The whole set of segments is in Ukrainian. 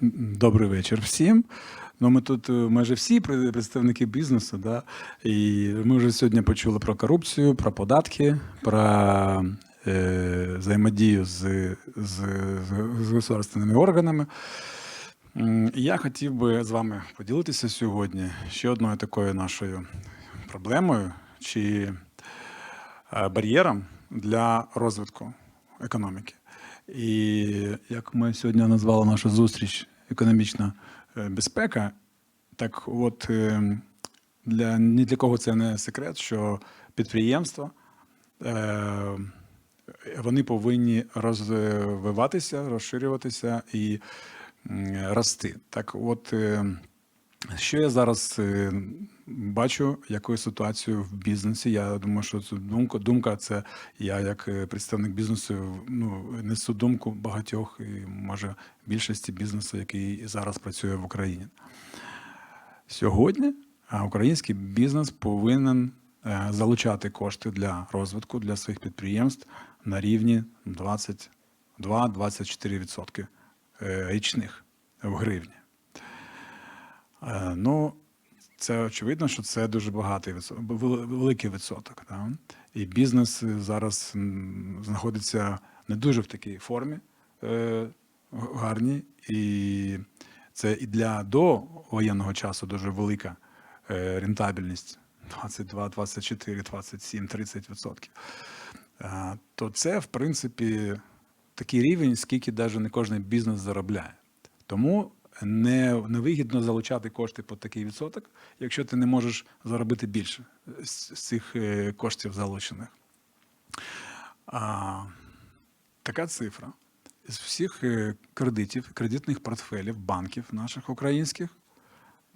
Добрий вечір всім. Ну, ми тут е, майже всі представники бізнесу, да? і ми вже сьогодні почули про корупцію, про податки, про е, взаємодію з, з, з государственними органами. Я хотів би з вами поділитися сьогодні ще одною такою нашою проблемою чи е, бар'єром для розвитку економіки. І як ми сьогодні назвали нашу зустріч економічна е, безпека, так от е, для ні для кого це не секрет, що підприємства е, вони повинні розвиватися, розширюватися і рости. Так, от що я зараз бачу, яку ситуацію в бізнесі. Я думаю, що це думка, думка це я як е, представник бізнесу ну, несу думку багатьох і може більшості бізнесу, який зараз працює в Україні. Сьогодні український бізнес повинен е, залучати кошти для розвитку для своїх підприємств на рівні 22-24% е, річних в гривні. Е, Ну, це очевидно, що це дуже багатий відсоток, великий відсоток. Да? І бізнес зараз знаходиться не дуже в такій формі е, гарній. І це і для до воєнного часу дуже велика е, рентабельність 22, 24, 27, 30 відсотків. Е, То це, в принципі, такий рівень, скільки навіть не кожен бізнес заробляє. Тому не, невигідно залучати кошти по такий відсоток, якщо ти не можеш заробити більше з, цих е, коштів залучених. А, така цифра. З всіх е, кредитів, кредитних портфелів банків наших українських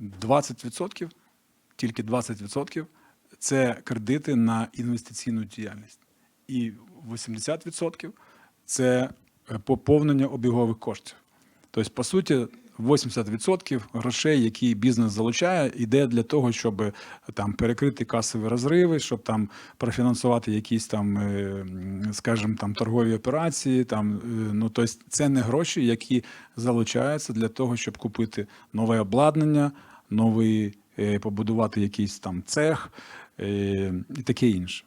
20%, тільки 20% це кредити на інвестиційну діяльність. І 80% це е, поповнення обігових коштів. Тобто, по суті, 80% грошей, які бізнес залучає, йде для того, щоб там перекрити касові розриви, щоб там профінансувати якісь там, е, скажімо, там торгові операції. Там, е, ну, тобто, це не гроші, які залучаються для того, щоб купити нове обладнання, новий е, побудувати якийсь там цех е, і таке інше.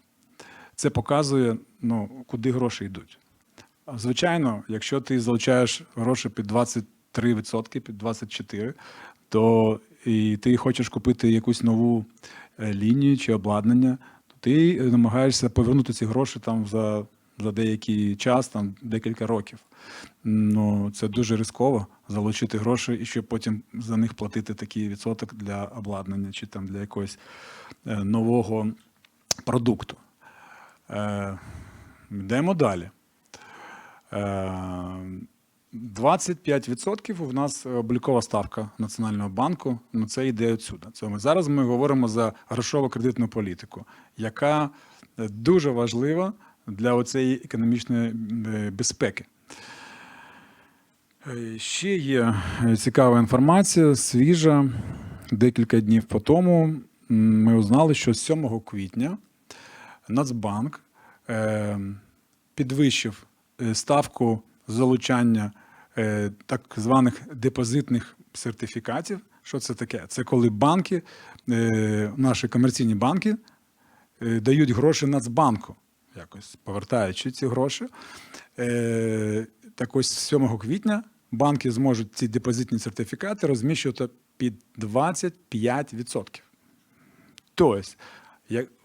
Це показує, ну, куди гроші йдуть. Звичайно, якщо ти залучаєш гроші під 23%, під 24%, то і ти хочеш купити якусь нову е, лінію чи обладнання, то ти намагаєшся повернути ці гроші там за, за деякий час, там декілька років. Ну, це дуже ризково залучити гроші і ще потім за них платити такий відсоток для обладнання чи там для якогось е, нового продукту. Е, йдемо далі. Е, 25% у нас облікова ставка Національного банку. Ну це йде відсюди. Це ми зараз ми говоримо за грошово кредитну політику, яка е, дуже важлива для оцеї економічної е, безпеки. Е, Ще є е, цікава інформація, свіжа. Декілька днів по тому ми узнали, що 7 квітня Нацбанк е, підвищив е, ставку залучання е, так званих депозитних сертифікатів. Що це таке? Це коли банки, е, наші комерційні банки, е, дають гроші Нацбанку, якось повертаючи ці гроші. Е, Так ось 7 квітня банки зможуть ці депозитні сертифікати розміщувати під 25%. Тобто,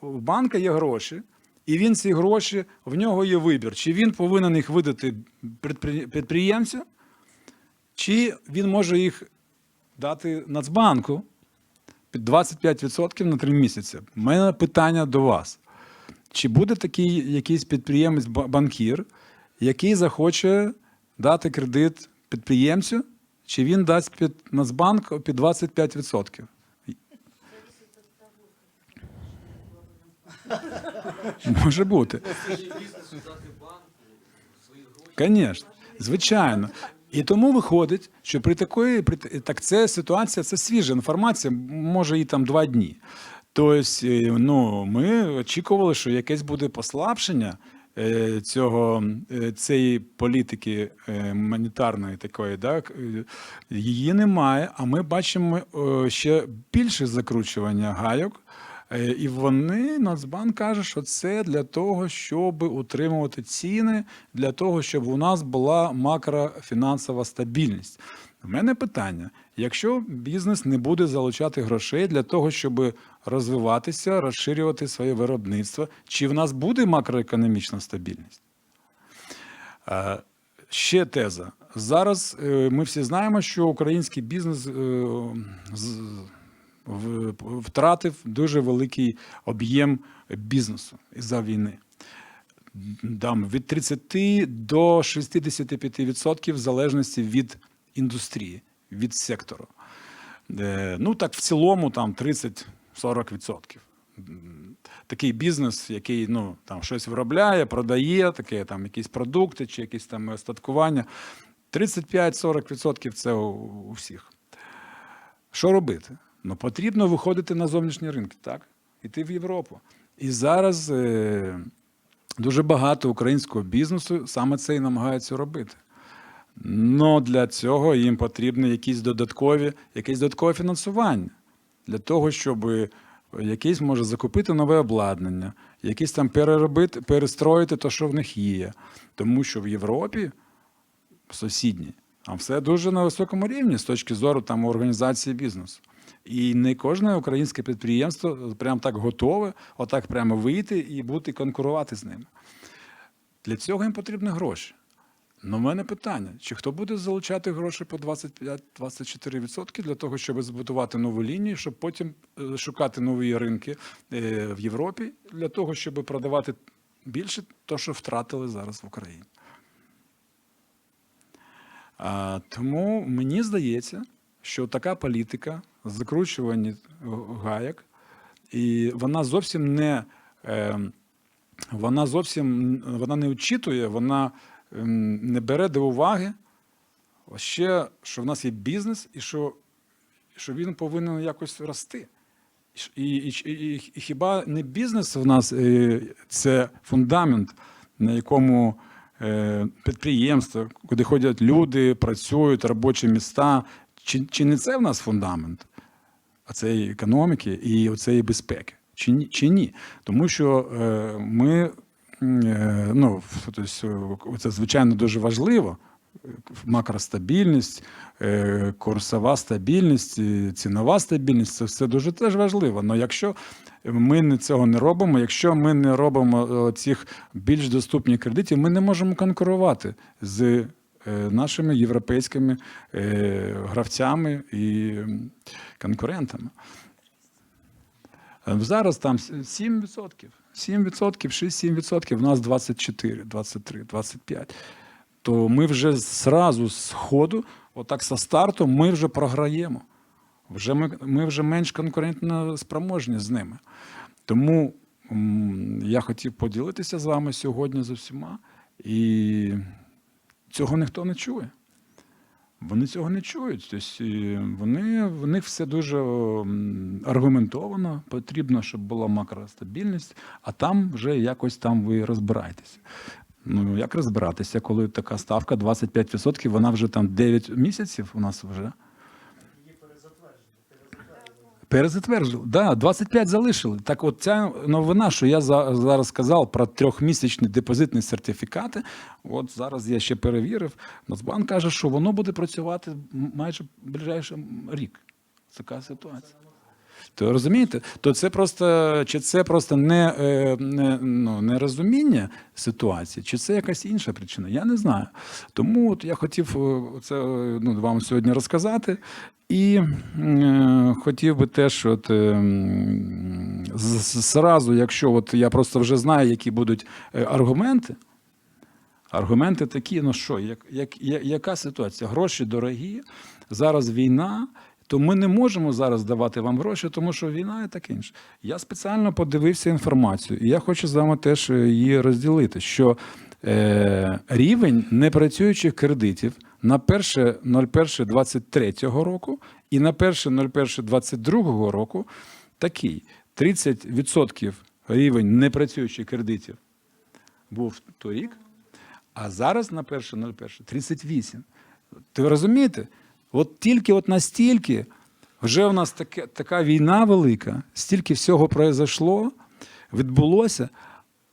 у банка є гроші, і він ці гроші, в нього є вибір, чи він повинен їх видати підприємцю, чи він може їх дати Нацбанку під 25% на 3 місяці. У мене питання до вас. Чи буде такий якийсь підприємець ба- банкір, який захоче дати кредит підприємцю, чи він дасть під Нацбанк під 25%? Може бути. Звісно, звичайно. І тому виходить, що при такої при так це ситуація, це свіжа інформація, може і там два дні. Тобто, ну, ми очікували, що якесь буде послабшення е, цього, е, цієї політики монетарної такої, да, к- е, її немає, а ми бачимо ще більше закручування гайок. Е, І вони, Нацбанк каже, що це для того, щоб утримувати ціни, для того, щоб у нас була макрофінансова стабільність. У мене питання: якщо бізнес не буде залучати грошей для того, щоб розвиватися, розширювати своє виробництво, чи в нас буде макроекономічна стабільність? Е, Ще теза. Зараз е, ми всі знаємо, що український бізнес втратив дуже великий об'єм бізнесу із-за війни. Там від 30 до 65% в залежності від індустрії, від сектору. Е, Ну так в цілому там 30-40%. Такий бізнес, який ну, там щось виробляє, продає, таке, там, якісь продукти чи якісь там остаткування. 35-40% це у всіх. Що робити? Ну, потрібно виходити на зовнішні ринки, так? Іти в Європу. І зараз е, дуже багато українського бізнесу саме це і намагаються робити. Но для цього їм потрібно якісь додаткові, якесь додаткове фінансування для того, щоб якийсь може закупити нове обладнання, якийсь там переробити, перестроїти те, що в них є. Тому що в Європі сусідній, там все дуже на високому рівні з точки зору там організації бізнесу. І не кожне українське підприємство прям так готове, отак прямо вийти і бути конкурувати з ними. Для цього їм потрібні гроші. Ну, в мене питання: чи хто буде залучати гроші по 25-24% для того, щоб збудувати нову лінію, щоб потім е, шукати нові ринки е, в Європі, для того, щоб продавати більше того, що втратили зараз в Україні. Тому мені здається, що така політика закручування гаяк, і вона зовсім не. Е, вона зовсім вона не очитує, вона ем, не бере до уваги ще, що в нас є бізнес і що, що він повинен якось рости. І, і, і, і, і хіба не бізнес в нас е, це фундамент, на якому е, підприємства, куди ходять люди, працюють, робочі міста. Чи, чи не це в нас фундамент цієї економіки і цієї безпеки? Чи? Чи ні? Тому що е, ми, е, ну, тобто, це звичайно дуже важливо. Макростабільність, е, курсова стабільність, цінова стабільність це все дуже теж важливо. Але якщо ми цього не робимо, якщо ми не робимо е, цих більш доступних кредитів, ми не можемо конкурувати з е, нашими європейськими е, гравцями і конкурентами. Е, Зараз там 7%, 7%, 6-7%, в нас 24, 23, 25. То ми вже зразу з ходу, отак со старту, ми вже програємо. Вже ми, ми вже менш конкурентно спроможні з ними. Тому я хотів поділитися з вами сьогодні з усіма, і цього ніхто не чує. Вони цього не чують. Тобто вони, в них все дуже аргументовано. Потрібно, щоб була макростабільність, а там вже якось там ви розбираєтеся. Ну, як розбиратися, коли така ставка 25%, вона вже там 9 місяців у нас вже. Перезатверджували. Да, 25 залишили. Так от ця новина, що я за- зараз сказав про трьохмісячні депозитні сертифікати, от зараз я ще перевірив. Нацбанк каже, що воно буде працювати майже ближайший рік. Така ситуація. То розумієте, то це просто чи це просто не, е, не, ну, нерозуміння ситуації, чи це якась інша причина? Я не знаю. Тому от я хотів е, це е, ну, вам сьогодні розказати. І е, хотів би теж, от, е, зразу, якщо от я просто вже знаю, які будуть аргументи. Аргументи такі: ну що, як, як, яка ситуація? Гроші дорогі, зараз війна, то ми не можемо зараз давати вам гроші, тому що війна і таке інше. Я спеціально подивився інформацію, і я хочу з вами теж е, її розділити. Що е, рівень непрацюючих кредитів на 1.01.23 року і на 1.01.22 року такий: 30% рівень непрацюючих кредитів був торік, а зараз на 1.01 38. Ти розумієте? От тільки от настільки вже у нас таке, така війна велика, стільки всього произошло, відбулося,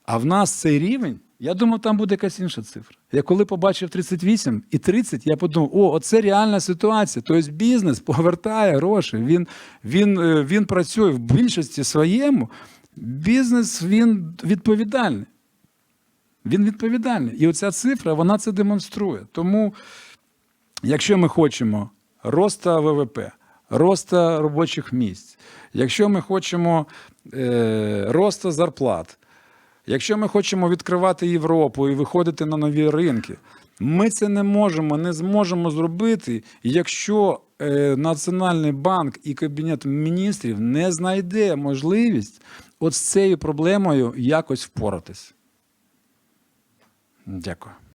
а в нас цей рівень, я думав, там буде якась інша цифра. Я коли побачив 38 і 30, я подумав, о, оце реальна ситуація. Тобто бізнес повертає гроші, він, він, е, він працює в більшості своєму. Бізнес він відповідальний. Він відповідальний. І оця цифра, вона це демонструє. Тому, якщо ми хочемо росту ВВП, росту робочих місць, якщо ми хочемо е, росту зарплат, якщо ми хочемо відкривати Європу і виходити на нові ринки, ми це не можемо, не зможемо зробити, якщо е, Національний банк і Кабінет міністрів не знайде можливість от з цією проблемою якось впоратись. Дякую.